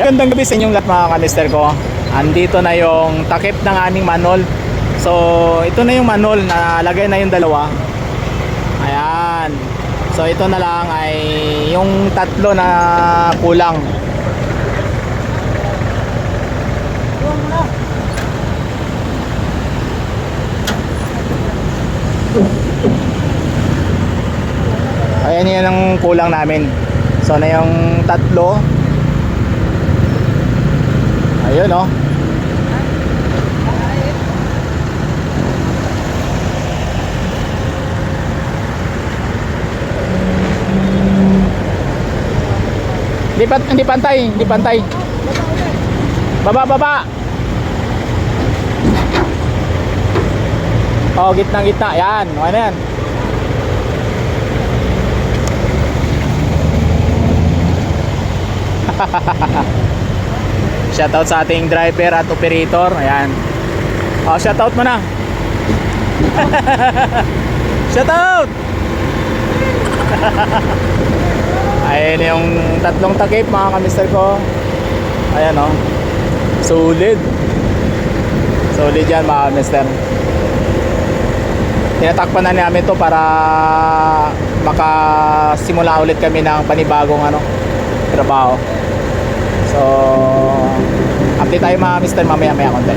Gandang gabi sa inyong lahat mga kanister ko. Andito na yung takip ng aming manol. So, ito na yung manol na lagay na yung dalawa. Ayan. So, ito na lang ay yung tatlo na kulang. Ayan yan ang kulang namin. So na yung tatlo. Ayun oh. Hindi, pat, hindi pantay, hindi pantay. Baba, baba. Oh, gitna, gitna. Yan, okay na yan. Shoutout sa ating driver at operator. Ayan. Oh, shoutout mo na. shoutout! Ayan yung tatlong takip mga kamister ko. Ayan oh. Solid. Solid yan mga kamister. Tinatakpan na namin to para makasimula ulit kami ng panibagong ano, trabaho. So, update tayo mga mister mamaya maya konti.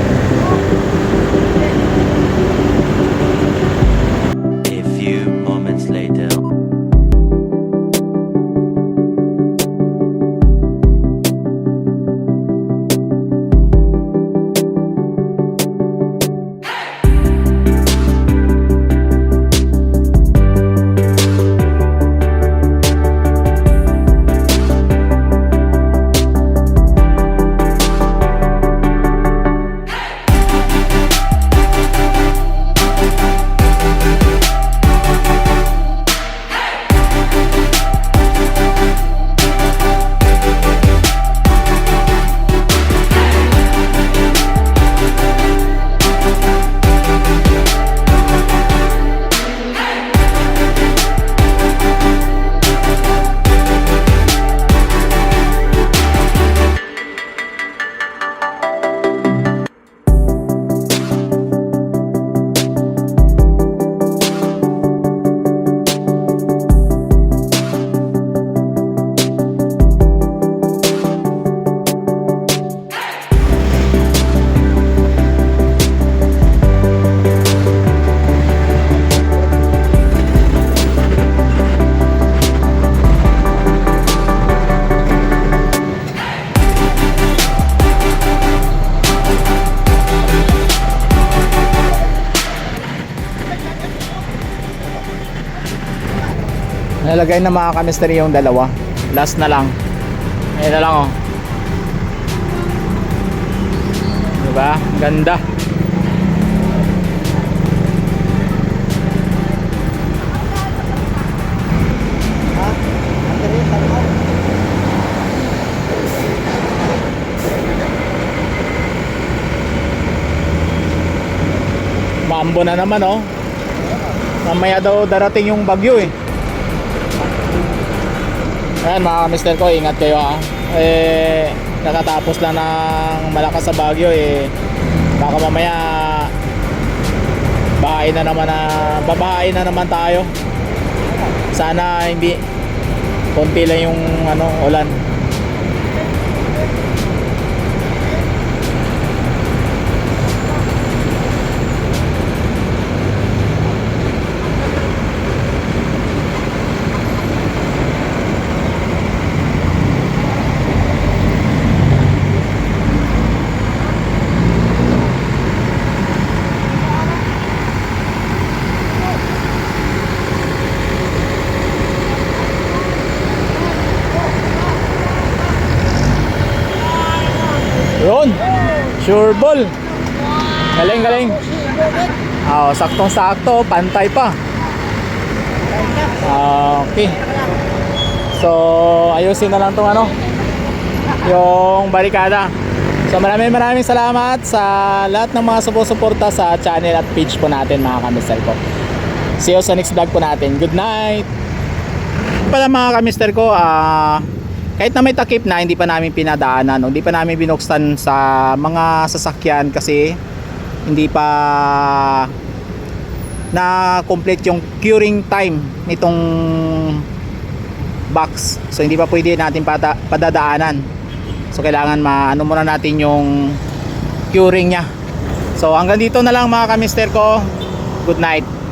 Nalagay na mga kamister yung dalawa. Last na lang. Ayun na lang oh. Diba? Ganda. Mambo na naman oh. Mamaya daw darating yung bagyo eh. Ayan mga mister ko, ingat kayo ha. Eh, nakatapos lang ng malakas sa Baguio eh. Baka mamaya bahain na naman na babahain na naman tayo. Sana hindi konti lang yung ano ulan. Yun. Sure ball. Galing, galing. Ah, saktong sakto, pantay pa. Ah, okay. So, ayusin na lang tong ano, yung barikada. So, maraming maraming salamat sa lahat ng mga sumusuporta sa channel at page po natin mga kamister ko. See you sa next vlog po natin. Good night! Pala mga kamister ko, ah, kahit na may takip na hindi pa namin pinadaanan hindi pa namin binuksan sa mga sasakyan kasi hindi pa na complete yung curing time nitong box. So hindi pa pwede natin pata, padadaanan. So kailangan maano muna natin yung curing nya so hanggang dito na lang mga kamister ko. Good night